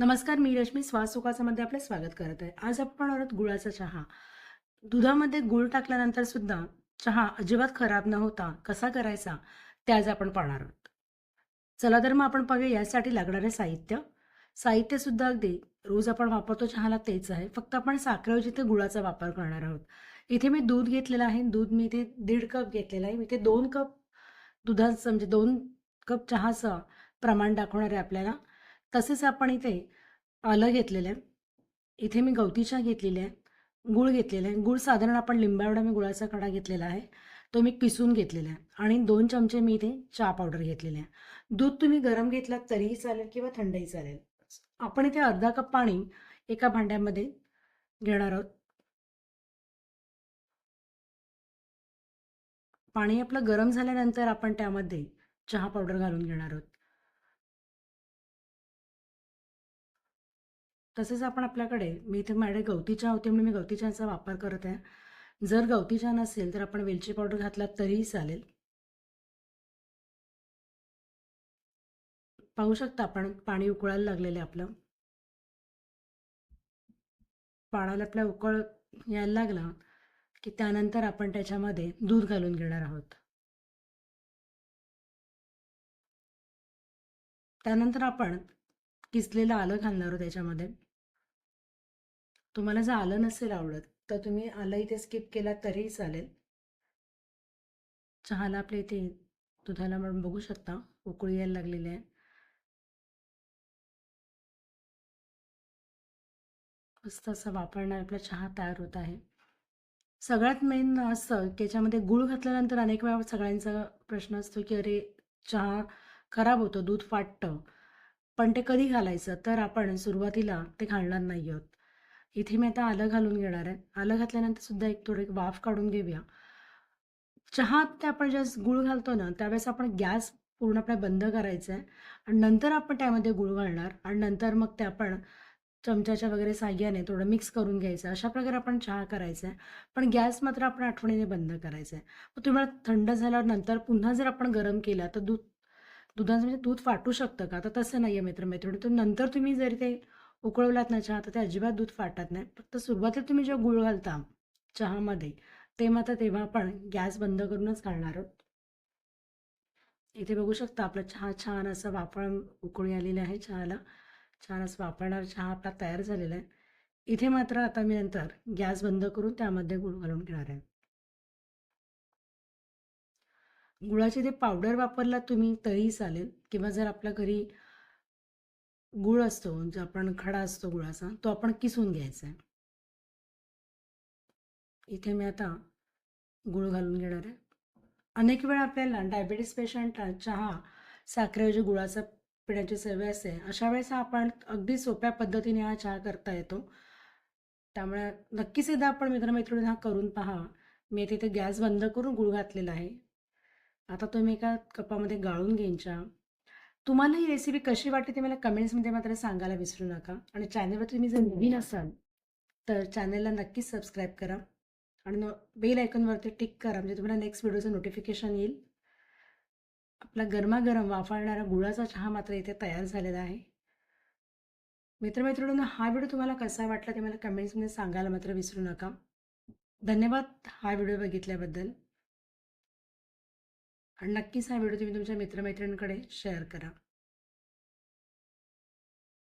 नमस्कार मी रश्मी स्वास सुखासामध्ये आपलं स्वागत करत आहे. आज आपण आहोत गुळाचा चहा. दुधामध्ये गुळ टाकल्यानंतर सुद्धा चहा अजिबात खराब न होता कसा करायचा ते आज आपण पाहणार आहोत. चला तर मग आपण पाहूया यासाठी लागणारे साहित्य. साहित्य सुद्धा अगदी रोज आपण वापरतो चहाला तेच आहे. फक्त आपण साखरेऐवजी ते गुळाचा वापर करणार आहोत. इथे मी दूध घेतलेलं आहे. दूध मी इथे दीड कप घेतलेलं आहे. मी इथे दोन कप दुधाचं म्हणजे दोन कप चहाचं प्रमाण दाखवणार आहे आपल्याला. तसेच आपण इथे आलं घेतलेलं आहे. इथे मी गवती चहा घेतलेली आहे. गूळ घेतलेला आहे. गूळ साधारण आपण लिंबावडा मी गुळाचा कडा घेतलेला आहे. तो मी पिसून घेतलेला आहे. आणि दोन चमचे मी इथे चहा पावडर घेतलेले आहे. दूध तुम्ही गरम घेतलात तरीही चालेल किंवा थंडही चालेल. आपण इथे अर्धा कप पाणी एका भांड्यामध्ये घेणार आहोत. पाणी आपलं गरम झाल्यानंतर आपण त्यामध्ये चहा पावडर घालून घेणार आहोत. तसेच आपण आपल्याकडे मी इथे माझ्याकडे गवती चहा होती म्हणून मी गवती चहाचा वापर करत आहे. जर गवती चहा नसेल तर आपण वेलची पावडर घातलात तरीही चालेल. पाहू शकता आपण पाणी उकळायला लागलेलं आहे आपलं. पाण्याला आपल्या उकळ यायला लागला की त्यानंतर आपण त्याच्यामध्ये दूध घालून घेणार आहोत. त्यानंतर आपण किसलेलं आलं घालणार आहोत त्याच्यामध्ये. तुम्हाला जर आलं नसेल आवडत तर तुम्ही आलं इथे स्किप केला तरीही चालेल. चहाला आपल्या इथे दुधाला म्हणून बघू शकता उकळी यायला लागलेली आहे. मस्त असं वापरणार आपला चहा तयार होत आहे. सगळ्यात मेन असं की याच्यामध्ये गूळ घातल्यानंतर अनेक वेळा सगळ्यांचा प्रश्न असतो की अरे चहा खराब होतो दूध फाटतं. पण ते कधी घालायचं? तर आपण सुरुवातीला ते घालणार नाही आहोत. इथे मी आता आलं घालून घेणार आहे. आलं घातल्यानंतर सुद्धा एक थोडे वाफ काढून घेऊया. चहात ते आपण ज्यावेळेस गुळ घालतो ना त्यावेळेस आपण गॅस पूर्णपणे बंद करायचा आहे. आणि नंतर आपण त्यामध्ये गूळ घालणार. आणि नंतर मग ते आपण चमच्याच्या वगैरे साह्याने थोडं मिक्स करून घ्यायचं. अशा प्रकारे आपण चहा करायचा आहे. पण गॅस मात्र आपण आठवणीने बंद करायचा आहे. मग तुम्हाला थंड झाल्यावर नंतर पुन्हा जर आपण गरम केला तर दूध दुधाचं म्हणजे दूध फाटू शकतं का? तर तसं नाही आहे मित्रमैत्रिणी. तर नंतर तुम्ही जरी ते उकळवलात ना चहा तर ते अजिबात दूध फाटत नाही. फक्त सुरुवातीला तुम्ही जेव्हा गुळ घालता चहामध्ये ते मात्र तेव्हा आपण गॅस बंद करूनच घालणार आहोत. इथे बघू शकता आपला चहा छान असं वापर उकळी आलेलं आहे चहाला. छान असं वापरणार चहा आपला तयार झालेला आहे. इथे मात्र आता मी नंतर गॅस बंद करून त्यामध्ये गुळ घालून घेणार आहे. गुळाची ते पावडर वापरला तुम्ही तरीही चालेल. किंवा जर आपल्या घरी गुळ असतो जो आपण खडा असतो गुळाचा तो आपण किसून घ्यायचा आहे. इथे मी आता गुळ घालून घेणार आहे. अनेक वेळा आपल्याला डायबिटीस पेशंट चहा साखरेऐवजी गुळाचा पिण्याची सवय असते. अशा वेळेस आपण अगदी सोप्या पद्धतीने हा चहा करता येतो. त्यामुळे नक्कीच एकदा आपण मित्रमैत्रिणी हा करून पहा. मी तिथे गॅस बंद करून गुळ घातलेला आहे. आता तुम्ही एका कपामध्ये गाळून घेईन चहा तुम्हाला ही रेसिपी कशी वाटते ते मला कमेंट्समध्ये मात्र सांगायला विसरू नका. आणि चॅनलवर तुम्ही जर नवीन असाल तर चॅनलला नक्कीच सबस्क्राईब करा. आणि बेल आयकॉनवरती टिक करा म्हणजे तुम्हाला नेक्स्ट व्हिडिओचं नोटिफिकेशन येईल. आपला गरमागरम वाफाळणारा गुळाचा चहा मात्र इथे तयार झालेला आहे. मित्रमैत्रिणींनो हा व्हिडिओ तुम्हाला कसा वाटला ते मला कमेंट्समध्ये सांगायला मात्र विसरू नका. धन्यवाद हा व्हिडिओ बघितल्याबद्दल. आणि नक्कीच हा व्हिडिओ तुम्ही तुमच्या मित्रमैत्रिणींकडे शेअर करा.